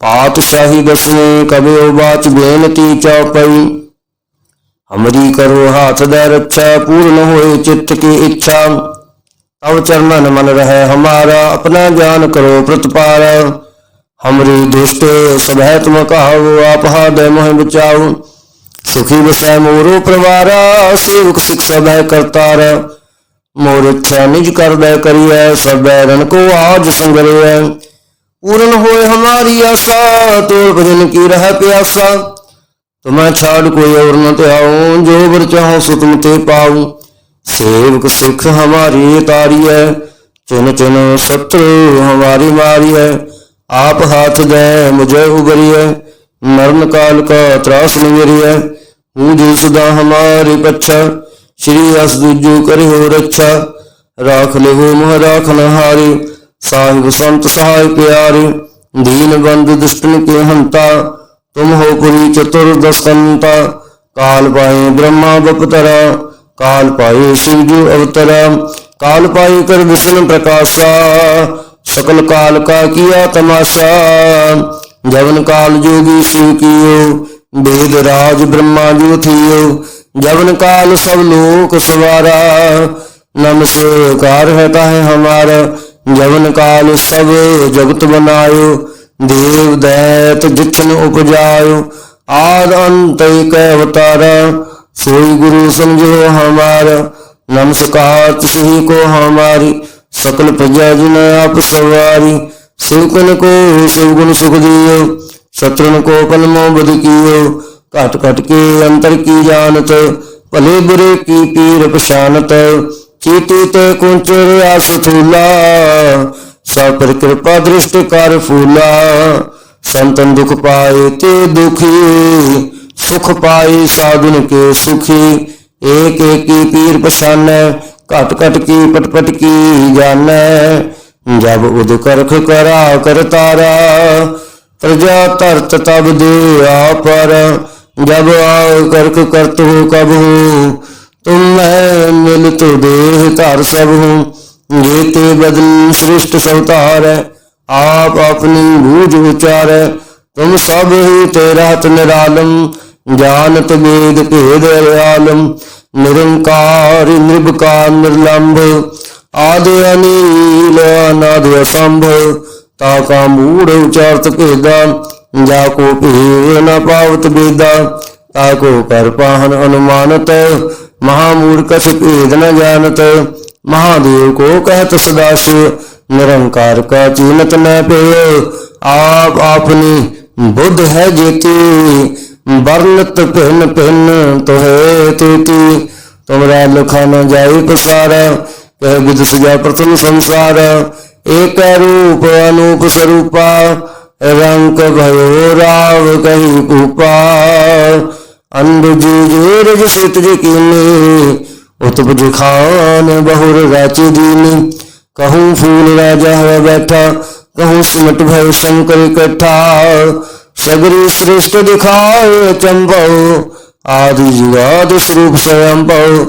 ਪਾਤਸ਼ਾਹੀ ਦਸਵੇਂ ਕਬਿਓ ਬਾਚ ਬੇਨਤੀ ਚਉਪਈ ਹਮਰੀ ਕਰੋ ਹਾਥ ਦੇ ਰੱਛਾ, ਪੂਰਨ ਹੋਏ ਚਿੱਤ ਕੀ ਇੱਛਾ। ਤਵ ਚਰਨਨ ਮਨ ਰਹਿ ਹਮਾਰਾ, ਆਪਣਾ ਗਿਆਨ ਕਰੋ ਪ੍ਰਤਪਾਰ। ਹਮਰੀ ਦੁਸ਼ਟ ਸਭੈ ਤੁਮ ਕਹਾਵੋ ਆਪ ਹਾਦੈ ਮੋਹਿ ਬਚਾਓ ਸੁਖੀ ਵਸੈ ਮੋਰੋ ਪ੍ਰਵਾਰਾ, ਸੇਵਕ ਸਿਖ ਸਭੈ ਕਰਤਾਰ। ਮੋਰ ਇੱਛਾ ਨਿਜ ਕਰਦਾ ਕਰੀਐ, ਸਭੈ ਰਨ ਕੋ ਆਜ ਸੰਗਰਿਐ ਪੂਰਨ ਹੋਏ ਹਮਾਰੀ ਆਸਾ ਤੋੜ ਭਜਨ ਕੀ ਰਹਿ ਪਿਆਸਾ। ਤੁਮੈ ਛਾੜ ਕੋਈ ਔਰ ਨ ਧਿਆਉ, ਜੋ ਵਰ ਚਾਹੋ ਸੋ ਤੁਮ ਤੇ ਪਾਉ। ਸੇਵਕ ਸਿੱਖ ਹਮਾਰੀ ਤਾਰੀਐ, ਚਿਨ ਚਿਨ ਸਤਰੂ ਹਮਾਰੀ ਮਾਰੀਐ। ਆਪ ਹਾਥ ਦੇ ਮੁਝੇ ਉਬਰੀਐ ਮਰਨ ਕਾਲ ਕਾ ਤਰਾਸ ਨਿਵਰੀਐ ਹੂੰ ਜੋ ਸਦਾ ਹਮਾਰੀ ਪੱਛਾ, ਸ਼੍ਰੀ ਅਸ ਦੂਜੂ ਕਰਿਓ ਰੱਛਾ। ਰਾਖ ਲਿਓ ਮੋਹ ਰਾਖਨ ਹਾਰੀ ਸਾਹਿਬ ਸੰਤ ਸਹਾਇ ਪਿਆਰੇ, ਦੀਨ ਬੰਦ ਦੁਸ਼ਟਨ ਕੇ ਹੰਤਾ, ਤੁਮ ਹੋ ਪੁਰੀ ਚਤੁਰ ਦਸਕੰਤਾ ਕਾਲ ਪਾਏ ਬ੍ਰਹਮਾ ਬਪਤਰਾ ਕਾਲ ਪਾਏ ਸ਼ਿਵ ਜੀ ਅਵਤਰਾ, ਕਾਲ ਪਾਏ ਕਰ ਵਿਸ਼ਨ ਪ੍ਰਕਾਸ਼ਾ, ਸਕਲ ਕਾਲ ਕਾ ਕੀਆ ਤਮਾਸ਼ਾ, ਜਵਨ ਕਾਲ ਜੋਗੀ ਸ਼ਿਵ ਕੀਓ ਬੇਦ ਰਾਜ ਬ੍ਰਹਮਾ ਜੋ ਥੀਓ, ਜਵਨ ਕਾਲ ਸਭ ਲੋਕ ਸਵਾਰਾ ਨਮਸਕਾਰ ਹੈ ਤਾਹੇ ਹਮਾਰਾ ਜਵਨ ਕਾਲ ਸਭ ਜਗਤ ਬਨਾਇਓ, ਦੇਵ ਦੈਤ ਜਿਤਨ ਉਪਜਾਇਓ। ਆਦ ਅੰਤ ਇਕ ਅਵਤਾਰ, ਸੋਈ ਗੁਰੂ ਸਮਝੋ ਹਮਾਰ। ਨਮਸਕਾਰ ਤੁਸਹੀ ਕੋ ਹਮਾਰੀ, ਸਕਲ ਪ੍ਰਜਾ ਜਿਨ ਆਪ ਸਵਾਰੀ। ਸਿਵਕਨ ਕੋ ਸਿਵ ਸੁਖ ਦਿਓ ਸਤਰਨ ਕੋ ਕਲਮੋ ਬਦ ਕੀਓ। ਘਟ ਘਟ ਕੇ ਅੰਤਰ ਕੀ ਜਾਣਤ, ਭਲੇ ਬੁਰੇ ਕੀ ਪੀਰ ਪਛਾਨਤ। कुला सपर कृपा दृष्ट कर फूला संतन दुख पाए ते दुखी सुख पाए साधुन के सुखी एक एक की पीर पछान घट घट की पटपट की जान जब उद करख करा कर तारा प्रजा तरत तब दे पर जब आ करख कर तू कब तुम मैं मिल तो दे ਆਧਾਰ ਸਭ ਹੂੰ ਰੇ ਤੇ ਬਦਲ ਸ੍ਰਿਸ਼ਟ ਸਵਤਾਰ ਆਪ ਆਪਣੀ ਬੂਝ ਵਿਚਾਰ, ਤੁਮ ਸਭ ਹੀ ਤੇਰਾ ਤਨਰਾਲਮ ਗਿਆਨਤ ਵੇਦ ਭੇਦ ਰਿਆਲਮ ਨਿਰੰਕਾਰ ਨਿਰਭਕਾਰ ਨਿਰਲੰਭ, ਆਦਿ ਅਨੀਲ ਅਨਾਦਿ ਅਸੰਭ, ਤਾ ਕਾ ਮੂੜ ਉਚਾਰਤ ਭੇਦਾ, ਜਾ ਕੋ ਭੇਦ ਨ ਪਾਵਤ ਬੇਦਾ ਤਾ ਕੋ ਕਰ ਅਨੁਮਾਨਤ ਮਹਾ ਮੂੜ ਕਛ ਭੇਦ ਨ ਜਾਣਤ, ਮਹਾਦੇਵ ਕੋ ਕਹਿਤ ਸਦਾ ਸ਼ਿਵ ਨਿਰੰਕਾਰ ਕਾ ਚੀਨਤ ਨ ਪਇਓ ਆਪ ਆਪਨੀ ਬੁੱਧ ਹੈ ਜੇਤੀ, ਵਰਨਤ ਭਿੰਨ ਭਿੰਨ ਤੋਹੇ ਤੇਤੀ। ਤੁਮਰਾ ਲਖਾ ਨ ਜਾਈ ਪਸਾਰਾ ਕਹਿ ਬੁੱਧ ਸਜਾ ਪ੍ਰਥਮ ਸੰਸਾਰ, ਏਕ ਰੂਪ ਅਨੂਪ ਸਰੂਪਾ, ਰੰਗ ਭਇਓ ਰਾਵ ਕਹੀ ਕੂਪਾ। ਅੰਧ ਜੀ ਸਿਤ ਜੀ ਕੀਨੇ ਉਤਪਜ ਖਾਨ ਬਹੁਰ ਰਾਚੇ ਦੀਨੀ। ਕਹੂੰ ਫੂਲ ਰਾਜਾ ਹੈ ਬੈਠਾ, ਕਹੂੰ ਸਿਮਟ ਭਇ ਸ਼ੰਕਰ ਇਕੱਠਾ। ਸਗਰੀ ਸ੍ਰਿਸ਼ਟ ਦਿਖਾਏ ਚੰਬਉ ਆਦਿ ਜੁਗਾਦ ਸਰੂਪ ਸਯੰਭਉ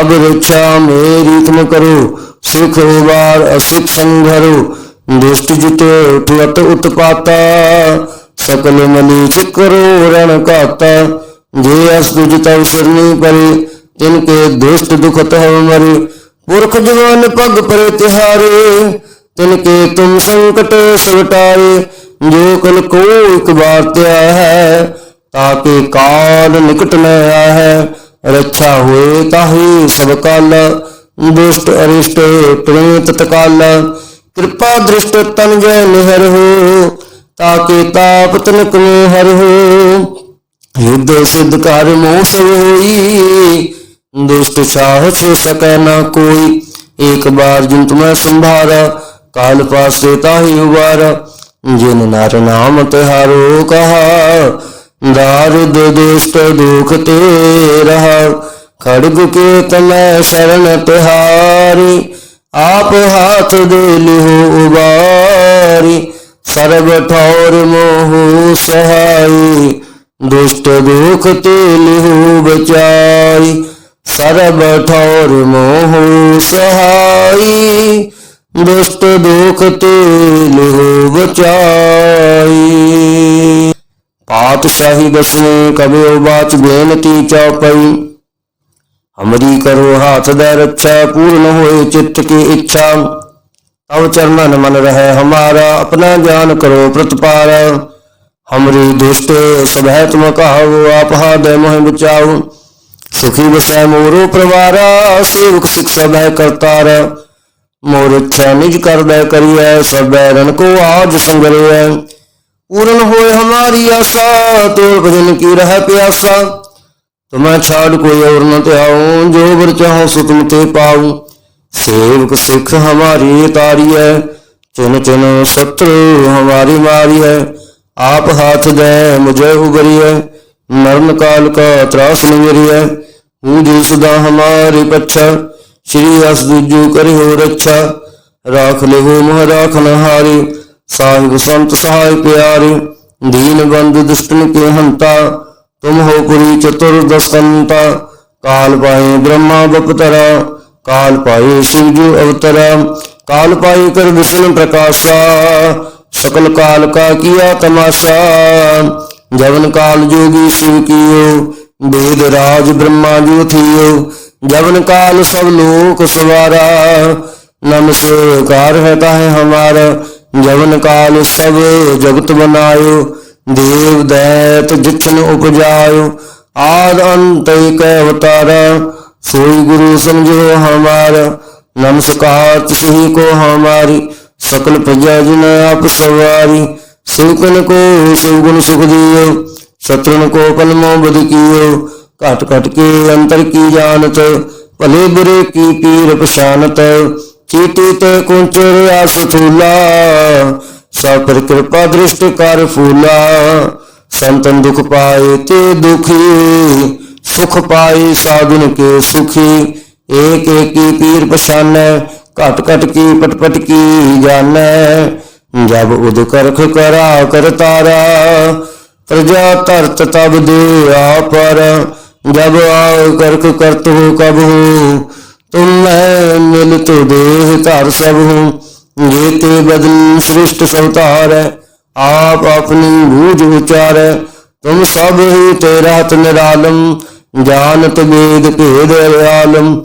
ਅਬ ਰਛਾ ਮੇਰੀ ਤੁਮ ਕਰੋ, ਸਿਖ ਉਬਾਰ ਅਸਿਖ ਸੰਘਰੋ। ਦੁਸ਼ਟ ਜਿਤੇ ਉਠਵਤ ਉਤਪਾਤਾ, ਸਕਲ ਮਨੀ ਕਰੋ ਰਣ ਕਾਤਾ ਜੇ ਅਸ ਤੁਜ ਤਵ ਸਰਨੀ ਪਰੇ, ਤਿਨ ਕੇ ਦੁਸ਼ਟ ਦੁਖਤ ਹਉ ਮਰੇ। ਪੁਰਖ ਜਵਾਨ ਪਗ ਪਰੇ ਤਿਹਾਰੇ, ਤਿਨ ਕੇ ਤੁਮ ਸੰਕਟ ਸਵਟਾਏ ਜੋ ਕਲ ਕੋ ਇੱਕ ਬਾਰ ਧਿਆ ਹੈ ਤਾਕੇ ਕਾਲ ਨਿਕਟ ਨ ਆਹੈ। ਰੱਛਾ ਹੋਏ ਤਾਹੀ ਸਭ ਕਾਲ, ਦੁਸ਼ਟ ਅਰਿਸ਼ਟ ਪ੍ਰੇਤ ਤਕਾਲ ਕਿਰਪਾ ਦ੍ਰਿਸ਼ਟ ਤਨ ਜੈ ਨਿਹਰ ਹੋ ਤਾਕੇ ਤਾਪ ਤਨਕ ਮੇ ਹਰ ਹੋ। ਯੁੱਧ ਸਿੱਧ ਕਰ ਮੋਹ ਸਭ ਹੋਈ ਦੁਸ਼ਟ ਸਾਹਸ ਸਕੈ ਨਾ ਕੋਈ। ਇੱਕ ਬਾਰ ਜਿਨ ਤੁਮੈ ਸੰਭਾਰਾ, ਕਾਲ ਪਾਸੇ ਤਾਹੀ ਉਬਾਰਾ। ਜਿਨ ਨਰ ਨਾਮ ਤਿਹਾਰੋ ਕਹਾ ਦਾਰੁਦ ਦੁਸ਼ਟ ਦੁਖ ਤੇ ਰਹਾ। ਖੜਗ ਕੇ ਤਮੈ ਸ਼ਰਨ ਤਿਹਾਰੀ, ਆਪ ਹਾਥ ਦੇ ਲਿਹੋ ਉਬਾਰੀ। ਸਰਬ ਠੌਰ ਮੋਹ ਸਹਾਈ ਦੁਸ਼ਟ ਦੁਖ ਤੇ ਲਿਹੋ ਬਚਾਈ, ਸਰਬ ਠੌਰ ਮੋਹ ਸਹਾਈ। ਦੁਸ਼ਟ ਦੁਖ ਤੇ ਲਿਹੋ ਬਚਾਈ। ਪਾਤਸ਼ਾਹੀ ਦਸਵੇਂ ਕਬਿਓ ਬਾਚ ਬੇਨਤੀ ਚਉਪਈ ਹਮਰੀ ਕਰੋ ਹਾਥ ਦੇ ਰੱਛਾ, ਪੂਰਨ ਹੋਏ ਚਿੱਤ ਕੀ ਇੱਛਾ। ਤਵ ਚਰਨਨ ਮਨ ਰਹੇ ਹਮਾਰਾ, ਆਪਣਾ ਜਾਨ ਕਰੋ ਪ੍ਰਤਪਾਰਾ। ਹਮਰੀ ਦੁਸ਼ਟ ਸਭੈ ਤੁਮ ਕਹਾਵੋ ਆਪ ਹਾਦੈ ਮੋਹਿ ਬਚਾਓ ਸੁਖੀ ਵਸੈ ਮੋਰੋ ਪਰਵਾਰਾ ਸੇਵਕ ਸਿਖ ਸਭੈ ਕਰਤਾਰ ਮੋਰ ਇੱਛਾ ਨਿਜ ਕਰਦਾ ਕਰੀਐ ਸਭੈ ਰਨ ਕੋ ਆਜ ਸੰਗਰਿਐ ਪੂਰਨ ਹੋਏ ਹਮਾਰੀ ਆਸਾ ਤੋਰ ਭਜਨ ਕੀ ਰਹਿ ਪਿਆਸਾ ਤੁਮੈ ਛਾੜ ਕੋਈ ਔਰ ਨ ਧਿਆਉ ਜੋ ਵਰ ਚਾਹੋ ਸੋ ਤੁਮ ਤੇ ਪਾਉ ਸੇਵਕ ਸਿੱਖ ਹਮਾਰੀ ਤਾਰੀਐ ਚਿਨ ਚਿਨ ਸਤਰੂ ਹਮਾਰੀ ਮਾਰੀਐ ਆਪ ਹਾਥ ਦੇ ਮੁਝੇ ਉਬਰੀਐ ਮਰਨ ਕਾਲ ਕਾ ਤਰਾਸ ਨਿਵਰੀਐ ਹੂੰ ਜੀ ਸਦਾ ਹਮਾਰੀ ਪੱਛਾ, ਸ਼੍ਰੀ ਅਸ ਦੂਜੂ ਕਰਿਓ ਰੱਛਾ। ਰਾਖ ਲਿਓ ਮੋਹ ਰਾਖਨ ਹਾਰੀ, ਸਾਹਿਬ ਸੰਤ ਸਹਾਇ ਪਿਆਰੇ। ਦੀਨ ਬੰਦ ਦੁਸ਼ਟਨ ਕੇ ਹੰਤਾ, ਤੁਮ ਹੋ ਪੁਰੀ ਚਤੁਰਦਸਕੰਤਾ ਕਾਲ ਪਾਏ ਬ੍ਰਹਮਾ ਬਪਤਰਾ, ਕਾਲ ਪਾਏ ਸ਼ਿਵ ਜੀ ਅਵਤਰਾ। ਕਾਲ ਪਾਏ ਕਰ ਵਿਸ਼ਨ ਪ੍ਰਕਾਸ਼ਾ ਸਕਲ ਕਾਲ ਕਾ ਕੀਆ ਤਮਾਸ਼ਾ, ਜਵਨ ਕਾਲ ਜੋਗੀ ਸ਼ਿਵ ਕੀਓ, ਵੇਦ ਰਾਜ ਬ੍ਰਹਮਾ ਜੋ ਥੀਓ ਜਵਨ ਕਾਲ ਸਭ ਲੋਕ ਸਵਾਰਾ ਨਮਸਕਾਰ ਹੈ ਤਾਹੇ ਹਮਾਰ, ਜਵਨ ਕਾਲ ਸਭ ਜਗਤ ਬਨਾਇਓ ਦੇਵ ਦੈਤ ਜਿਚਨ ਉਪਜਾਇਓ, ਆਦ ਅੰਤ ਇਕ ਅਵਤਾਰ, ਸੋਈ ਗੁਰੂ ਸਮਝੋ ਹਮਾਰ ਨਮਸਕਾਰ ਤਿਸਹੀ ਕੋ ਹਮਾਰੀ ਸਕਲ ਪਜਾ ਜਿਨ ਆਪ ਸਵਾਰੀ ਸਿਵਕਨ ਕੋ ਸਿਵਗੁਣ ਸੁਖ ਦਿਓ ਸਤਰਨ ਕੋ ਕਲਮੋ ਬਦ ਕੀਓ। ਘਟ ਘਟ ਕੇ ਅੰਤਰ ਕੀ ਜਾਣਤ, ਭਲੇ ਬੁਰੇ ਕੀ ਪੀਰ ਪਛਾਨਤ ਚੀਤੀ ਤੇ ਕੁੰਚਰ ਆਸ ਥੂਲਾ ਸਭ ਪਰ ਕਿਰਪਾ ਦ੍ਰਿਸ਼ਟ ਕਰ ਫੂਲਾ। ਸੰਤਨ ਦੁਖ ਪਾਏ ਤੇ ਦੁਖੀ, ਸੁਖ ਪਾਏ ਸਾਧਨ ਕੇ ਸੁਖੀ, ਏਕ ਏਕੀ ਪੀਰ ਪਛਾਨੈ ਘਟ ਘਟ ਕੀ ਪਟ ਪਟ ਕੀ ਜਾਣੈ? ਜਬ ਉਦ ਕਰਖ ਕਰਾ ਕਰਤਾਰਾ ਪ੍ਰਜਾ ਧਰਤ ਤਬ ਦੇ ਆਪਰ। ਜਬ ਆਉ ਕਰਖ ਕਰਤ ਹੋ ਕਬ ਹੋ, ਤੁਮ ਮੈਂ ਮਿਲ ਤੋ ਦੇਹ ਧਰ ਸਭ ਹੂੰ। ਜੇ ਤੇ ਬਦਲ ਸ੍ਰਿਸ਼ਟ ਸਵਤਾਰ ਆਪ ਆਪਣੀ ਬੂਝ ਵਿਚਾਰ। ਹੈ ਤੁਮ ਸਭ ਹੀ ਤੇਰਾ ਤਨ ਨਿਰਾਲਮ ਜਾਨਤ ਵੇਦ ਭੇਦ ਰਿਆਲਮ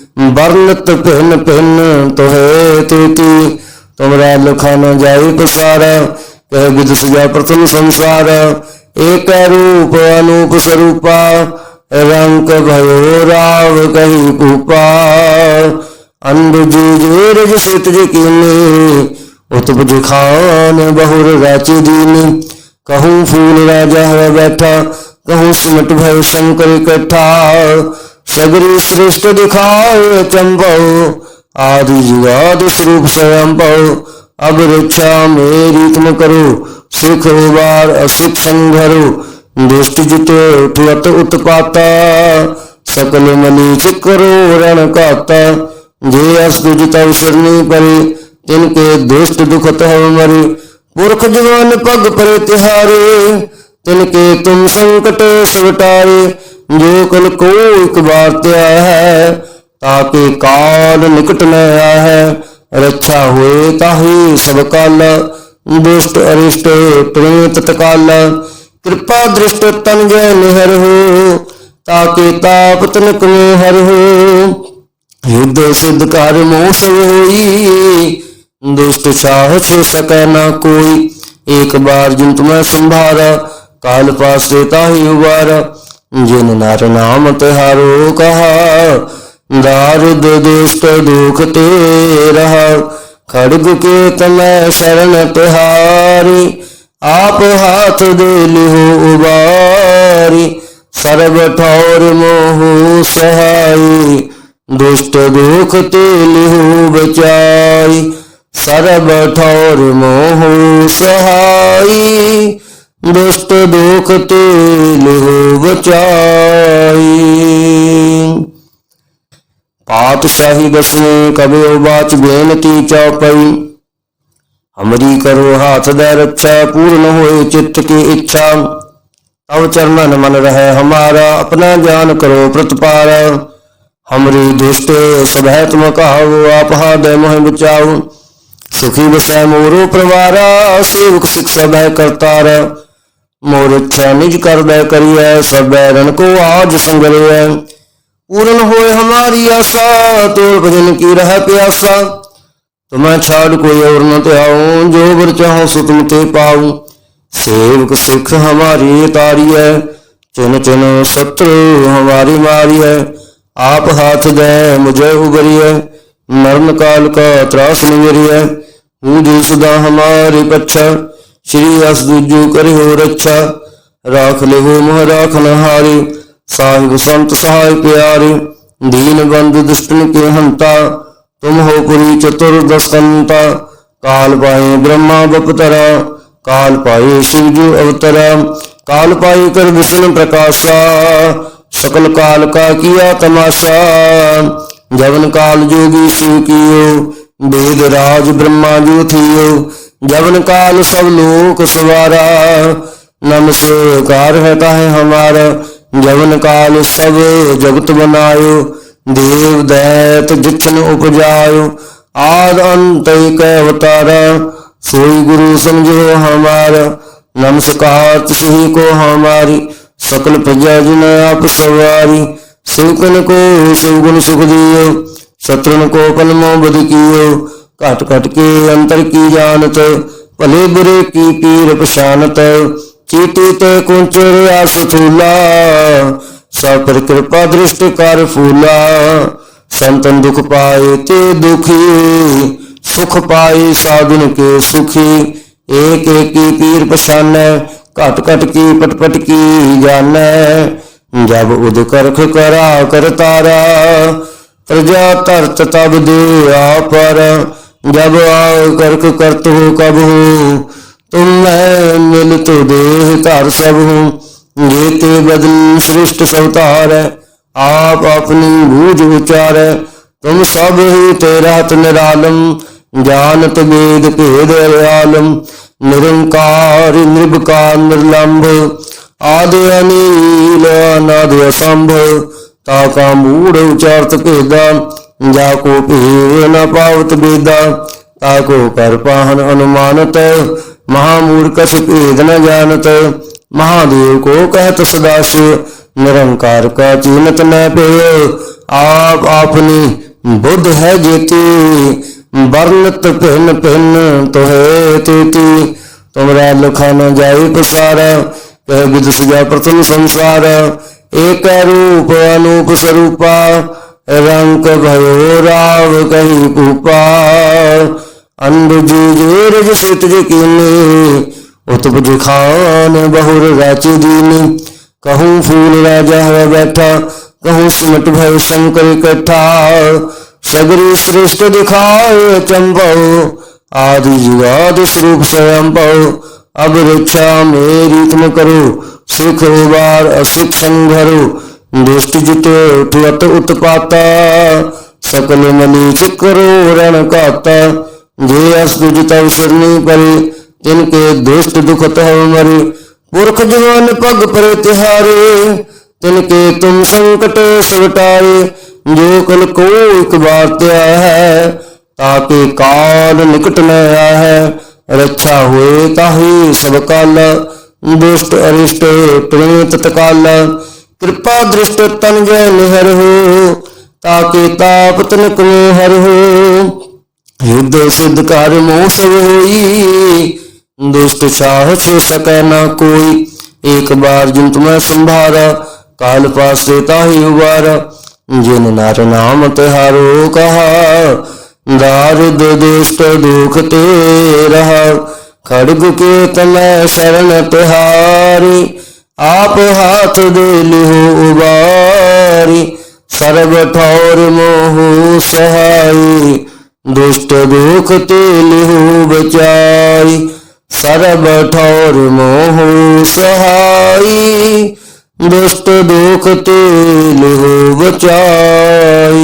बर्नत पहन पहन तोहे तेती। तुमरा लखा न जाई पसार कह विदुष जा प्रथम संसार। एक रूप अनूप स्वरूपा रंग भयो राव कही कूपा। अंबुज सित उतपज खान बहुर राची दीन। कहूँ फूल राजा है बैठा, कहूँ सिमट भय शंकर कठा ਸਗਰੀ ਸ੍ਰਿਸ਼ਟ ਦਿਖਾਏ ਚੰਭਉ ਆਦਿ ਜੁਗਾਦ ਸਰੂਪ ਸਵੰ ਭਉ ਅਬ ਰੁਚਾ ਮੇਰੀ ਤੁਮ ਕਰੋ, ਸੁਖ ਵਾਰ ਅਸੁਖ ਸੰਘਰੋ। ਦੁਸ਼ਟ ਜਿਤੇ ਉਠਵਤ ਉਤਪਾਤਾ, ਸਕਲ ਮਨੀਚ ਕਰੋ ਰਣ ਕਾਤਾ ਜੇ ਅਸ ਤੁਜ ਤਉ ਸਰਨੀ ਪਰੇ, ਤਿਨ ਕੇ ਦੁਸ਼ਟ ਦੁਖਤ ਹਉ ਮਰੇ। ਪੁਰਖ ਜਵਾਨ ਪਗ ਪਰੇ ਤਿਹਾਰੇ, ਤਿਨ ਕੇ ਤੁਮ ਸੰਕਟ ਸਵਟਾਰੇ। ਜੋ ਕਲ ਕੋ ਇਕ ਬਾਰ ਧਿਆ ਹੈ ਤਾਕੇ ਕਾਲ ਨਿਕਟ ਨ ਆਇਆ ਹੈ। ਰੱਛਾ ਹੋਏ ਤਾਹੀ ਸਭ ਕਾਲ, ਦੁਸ਼ਟ ਅਰਿਸ਼ਟ ਪ੍ਰੇਤ ਤਕਾਲ। ਕਿਰਪਾ ਦ੍ਰਿਸ਼ਟ ਤਨ ਜੈ ਨਿਹਰ ਹੋ ਤਾਕੇ ਤਾਪ ਤਨਕ ਮੇ ਹਰ ਹੋ। ਯੁੱਧ ਸਿੱਧ ਕਰ ਮੋਸ ਹੋਈ, ਦੁਸ਼ਟ ਸਾਹ ਛੇ ਸਕੈ ਨਾ ਕੋਈ। ਇੱਕ ਬਾਰ ਜਿਨ ਤੁਮੈ ਸੰਭਾਰਾ, ਕਾਲ ਪਾਸੇ ਤਾਹੀ ਉਬਾਰਾ। ਜਿਨ ਨਰ ਨਾਮ ਤਿਹਾਰੋ ਕਹਾ ਦਾਰੁਦ ਦੁਸ਼ਟ ਦੁਖ ਤੇ ਰਹਾ। ਖੜਗ ਕੇ ਤਮੈ ਸ਼ਰਨ ਤਿਹਾਰੀ, ਆਪ ਹਾਥ ਦੇ ਲਿਓ ਉਬਾਰੀ। ਸਰਬ ਠੌਰ ਮੋਹ ਸਹਾਈ, ਦੁਸ਼ਟ ਦੁਖ ਤੇ ਲਿਓ ਬਚਾਈ ਸਰਬ ਠੌਰ ਮੋਹ ਸਹਾਈ ਦੁਸ਼ਟ ਦੁਖ ਤੇ ਲਿਓ ਬਚਾਈ। ਪਾਤਸ਼ਾਹੀ ਦਸਵੇਂ ਕਬਿਓ ਬਾਚ ਬੇਨਤੀ ਚਉਪਈ ਹਮਰੀ ਕਰੋ ਹਾਥ ਦੇ ਰੱਛਾ ਪੂਰਨ ਹੋਏ ਚਿੱਤ ਕੀ ਇੱਛਾ। ਤਵ ਚਰਨਨ ਮਨ ਰਹਿ ਹਮਾਰਾ, ਆਪਣਾ ਜਾਨ ਕਰੋ ਪ੍ਰਤਪਾਰ। ਹਮਰੀ ਦੁਸ਼ਟ ਸਭੈ ਤੁਮ ਕਹਾਵੋ, ਆਪ ਹਾਦੈ ਮੋਹਿ ਬਚਾਓ। ਸੁਖੀ ਬਸੈ ਮੋਰੋ ਪ੍ਰਵਾਰਾ, ਸੇਵਕ ਸਿਖ ਸਭੈ ਕਰਤਾਰ। ਮੋਰ ਇੱਛਾ ਨਿਜ ਕਰਦਾ ਕਰੀਐ, ਸਭੈ ਰਨ ਕੋ ਆਜ ਸੰਗਰਿਐ। ਪੂਰਨ ਹੋਏ ਹਮਾਰੀ ਆਸਾ ਤੋਰ ਭਜਨ ਕੀ ਰਹਿ ਪਿਆਸਾ। ਤੁਮੈ ਛਾੜ ਕੋਈ ਔਰ ਨ ਧਿਆਉ, ਜੋ ਵਰ ਚਾਹੋ ਸੋ ਤੁਮ ਤੇ ਪਾਉ। ਸੇਵਕ ਸਿੱਖ ਹਮਾਰੀ ਤਾਰੀਐ, ਚਿਨ ਚਿਨ ਸਤਰੂ ਹਮਾਰੀ ਮਾਰੀਐ। ਆਪ ਹਾਥ ਦੇ, ਮੁਝੇ ਉਗਰੀਐ। ਮਰਨ ਕਾਲ ਕਾ ਤਰਾਸ ਨਿਵਰੀਐ। ਹੂੰ ਜੋ ਸਦਾ ਹਮਾਰੀ ਪੱਛਾ। ਸ੍ਰੀ ਅਸ ਦੂਜੋ ਕਰਿਓ ਰੱਖਾ ਰਾਖ ਲਿਓ ਮੋਹ ਰਾਖ ਸਾਹਿਬ ਸੰਤ ਸਹਾਇ ਪਿਆਰੇ, ਦੀਨ ਬੰਦ ਦੁਸ਼ਟਨ ਕੇ ਹੰਤਾ, ਤੁਮ ਹੋ ਪੁਰੀ ਚਤੁਰ ਦਸਕੰਤਾ ਕਾਲ ਪਾਏ ਬ੍ਰਹਮਾ ਬਪਤਰਾ, ਕਾਲ ਪਾਏ ਸ਼ਿਵ ਜੀ ਅਵਤਰਾ, ਕਾਲ ਪਾਏ ਕਰ ਵਿਸ਼ਨ ਪ੍ਰਕਾਸ਼ਾ, ਸਕਲ ਕਾਲ ਕਾ ਕੀਆ ਤਮਾਸ਼ਾ, ਜਵਨ ਕਾਲ ਜੋਗੀ ਸ਼ਿਵ ਕੀਓ, ਵੇਦ ਰਾਜ ਬ੍ਰਹਮਾ ਜੋ ਥੀਓ ਜਵਨ ਕਾਲ ਸਭ ਲੋਕ ਸਵਾਰਾ, ਨਮਸਕਾਰ ਹੈ ਤਾਹੇ ਹਮਾਰ। ਜਵਨ ਕਾਲ ਸਭ ਜਗਤ ਬਨਾਇਓ, ਦੇਵ ਦੈਤ ਜਿਛਨ ਉਪਜਾਇਓ। ਆਦ ਅੰਤ ਇਕ ਅਵਤਾਰਾ, ਸੋਈ ਗੁਰੂ ਸਮਝੋ ਹਮਾਰ। ਨਮਸਕਾਰ ਤੁਹੀ ਕੋ ਹਮਾਰੀ, ਸਕਲ ਪ੍ਰਜਾ ਜਿਨ ਆਪ ਸਵਾਰੀ। ਸਿਵਕਨ ਕੋ ਸਿਵਗੁਣ ਸੁਖ ਦਿਓ ਸਤਰਨ ਕੋ ਕਲਮੋ ਬਦ ਕੀਓ। घट घट के अंतर की जानत भले बुरे की पीर पशानत चीटी ते कुंचर आस थूला सब पर कृपा दृष्ट कर फूला संतन दुख पाए ते दुखी सुख पाए साधुन के सुखी एक एक की पीर पशान घट घट की पट पट की जान जब उद करख करा कर तारा प्रजा तरत तब दे आ पर जब आओ कर्क करत हो कब हो तुम मैं मिल तो देह धर सब हूँ जेते बदन सृष्ट सवतार है आप अपनी बूझ उचार है तुम सब ही तेरा निरालम जानत वेद भेद आलम निरंकार निर्विकार निर्लंभ आदि अनील अनादि असंभ ताका मूढ़ उचारत भेदा ਜਾ ਕੋ ਭੀ ਨ ਪਾਵਤ ਬੇਦਾ, ਤਾ ਕੋ ਕਰ ਪਾਹਨ ਅਨੁਮਾਨਤ। ਮਹਾ ਮੂਰਖ ਭੇਦ ਨ ਜਾਣਤ, ਮਹਾਦੇਵ ਕੋ ਕਹਤ ਸਦਾ ਸਿਵ ਨਿਰੰਕਾਰ ਕਾ ਚੀਨਤ ਨ ਭਇਓ ਆਪ ਆਪਨੀ ਬੁੱਧ ਹੈ ਜੇਤੀ। ਵਰਨਤ ਭਿੰਨ ਭਿੰਨ ਤੋਹੇ ਤੇਤੀ, ਤੁਮਰਾ ਲਖਾ ਨ ਜਾਏ ਪ੍ਰਸਾਰ, ਕਹਿ ਬਿਦ ਸੁਜਾ ਪ੍ਰਤਨ ਸੰਸਾਰ। ਏਕ ਰੂਪ ਅਨੂਪ ਸਰੂਪਾ ਰੰਕ ਭਇਓ ਰਾਵ ਕਹੀ ਕੂਪਾ ਅੰਧ ਜੀ ਜੀਰਜ ਸਿਤ ਜਕੀਨੀ ਉਤਪ ਜਖਾਨ ਬਹੁਰ ਰਾਚ ਦੀਨੀ। ਕਹੂੰ ਫੂਲ ਰਾਜਾ ਹਵਾ ਬੈਠਾ, ਕਹੂੰ ਸਿਮਟ ਭਇ ਸ਼ੰਕਰ ਇਕੱਠਾ। ਸਗਰੀ ਸ੍ਰਿਸ਼ਟ ਦਿਖਾਏ ਚੰਭਉ ਆਦਿ ਜੁਗਾਦ ਸਰੂਪ ਸਵੰ ਭਉ ਅਬ ਰਛਾ ਮੇਰੀ ਤੁਮ ਕਰੋ, ਸੁਖ ਵਾਰ ਅਸਿਕ ਸੰਘਰੋ। ਦੁਸ਼ਟ ਜਿਤੇ ਉਠਵਤ ਉਤਪਾਤਾ, ਸਕਲ ਮਨੀ ਚਿਕਰੋ ਰਣ ਘਾਤਾ। ਜੇ ਅਸ ਤੁਜ ਤਵ ਪਰੇ ਤਿਨ ਕੇ ਦੁਸ਼ਟ ਦੁਖ ਤਹ ਮਰੇ। ਪੁਰਖ ਜਵਾਨ ਪਗ ਪਰ ਤਿਹਾਰੇ, ਤਿਨ ਕੇ ਤੁਮ ਸੰਕਟ ਸਵਟਾਏ ਜੋ ਕਲ ਕੋ ਇੱਕ ਵਾਰ ਤਿਆ ਹੈ ਤਾਕੇ ਕਾਲ ਨਿਕਟ ਨ ਆਹੈ। ਰੱਛਾ ਹੋਏ ਤਾਹੀ ਸਭ ਕਾਲ, ਦੁਸ਼ਟ ਅਰਿਸ਼ਟ ਪ੍ਰੇਤ ਤਕਾਲ। ਕਿਰਪਾ ਦ੍ਰਿਸ਼ਟ ਤਨ ਜੈ ਨਿਹਰ ਹੋ ਤਾਕੇ ਤਾਪ ਤਨਕ ਮੇ ਹਰ ਹੋ। ਯੁੱਧ ਸਿੱਧ ਕਰ ਮੋਹ ਸਭ ਹੋਈ, ਦੁਸ਼ਟ ਸਾਹ ਛੇ ਸਕੈ ਨਾ ਕੋਈ। ਇੱਕ ਬਾਰ ਜਿਨ ਤੁਮੈ ਸੰਭਾਰਾ, ਕਾਲ ਪਾਸੇ ਤਾਹੀ ਉਬਾਰਾ। ਜਿਨ ਨਰ ਨਾਮ ਤਿਹਾਰੋ ਕਹਾ ਦਾਰਦ ਦੁਸ਼ਟ ਦੁਖ ਤੇ ਰਹਾ। ਖੜਗ ਕੇ ਤਮੈ ਸ਼ਰਨ ਤਿਹਾਰੀ ਆਪ ਹਾਥ ਦੇ ਲਿਓ ਉਬਾਰੀ, ਸਰਬ ਠੌਰ ਮੋਹ ਸਹਾਈ, ਦੁਸ਼ਟ ਦੁਖ ਤੇ ਲਿਓ ਬਚਾਈ ਸਰਬ ਠੌਰ ਮੋਹ ਸਹਾਈ, ਦੁਸ਼ਟ ਦੋਖ ਤੇ ਲਿਹੋ ਬਚਾਈ